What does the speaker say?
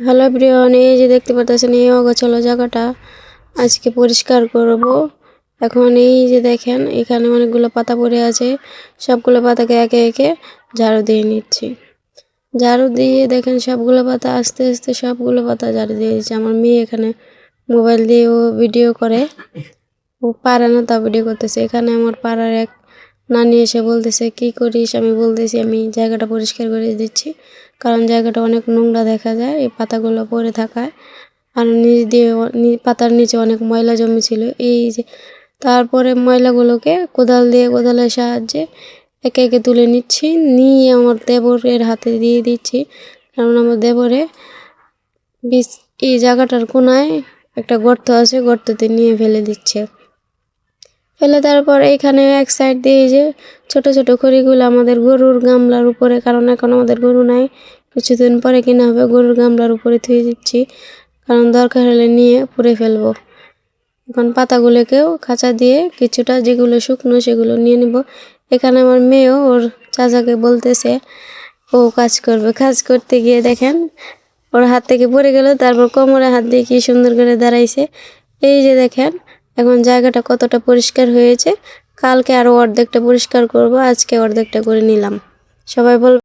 Hello প্রিয়ন এই যে দেখতে পাচ্ছেন এই অগোছালো জায়গাটা। আজকে পরিষ্কার করব। এখন এই যে দেখেন, এখানে অনেকগুলো পাতা পড়ে আছে। সবগুলো পাতাকে একে একে ঝাড়ু দিয়ে নিচ্ছি। ঝাড়ু দিয়ে দেখেন, সবগুলো পাতা, আস্তে আস্তে সবগুলো পাতা ঝাড়ু দিয়ে দিচ্ছে। আমার মেয়ে এখানে মোবাইল দিয়ে ও ভিডিও করে। ও পারে না তা ভিডিও করতেছে। এখানে আমার পাড়ার এক নানি এসে বলতেছে, কি করিস? আমি বলতেছি, আমি জায়গাটা পরিষ্কার করে দিচ্ছি। কারণ জায়গাটা অনেক নোংরা দেখা যায়, এই পাতাগুলো পড়ে থাকায়। আর নিচ দিয়ে পাতার নিচে অনেক ময়লা জমেছিল। এই যে, তারপরে ময়লাগুলোকে কোদাল দিয়ে কোদালের সাহায্যে একে একে তুলে নিচ্ছি। নিয়ে আমার দেবরের হাতে দিয়ে দিচ্ছি। কারণ আমার দেবরে বিচ, এই জায়গাটার কোনায় একটা গর্ত আছে, গর্ততে নিয়ে ফেলে দিচ্ছে। ফেলে তারপর এইখানে এক সাইড দিয়ে যে ছোট ছোট খড়িগুলো আমাদের গরুর গামলার উপরে, কারণ এখন আমাদের গরু নাই, কিছুদিন পরে কিনা হবে, গরুর গামলার উপরে থুয়ে দিচ্ছি। কারণ দরকার হলে নিয়ে পুড়ে ফেলব। এখন পাতাগুলোকেও খাঁচা দিয়ে কিছুটা যেগুলো শুকনো সেগুলো নিয়ে নিব। এখানে আমার মেয়েও ওর চাচাকে বলতেছে, ও কাজ করবে। কাজ করতে গিয়ে দেখেন, ওর হাত থেকে পড়ে গেল, তারপর কোমরে হাত দিয়ে কি সুন্দর করে দাঁড়াইছে। এই যে দেখেন এখন জায়গাটা কতটা পরিষ্কার হয়েছে, কালকে আরও অর্ধেকটা পরিষ্কার করব, আজকে অর্ধেকটা করে নিলাম। সবাই বল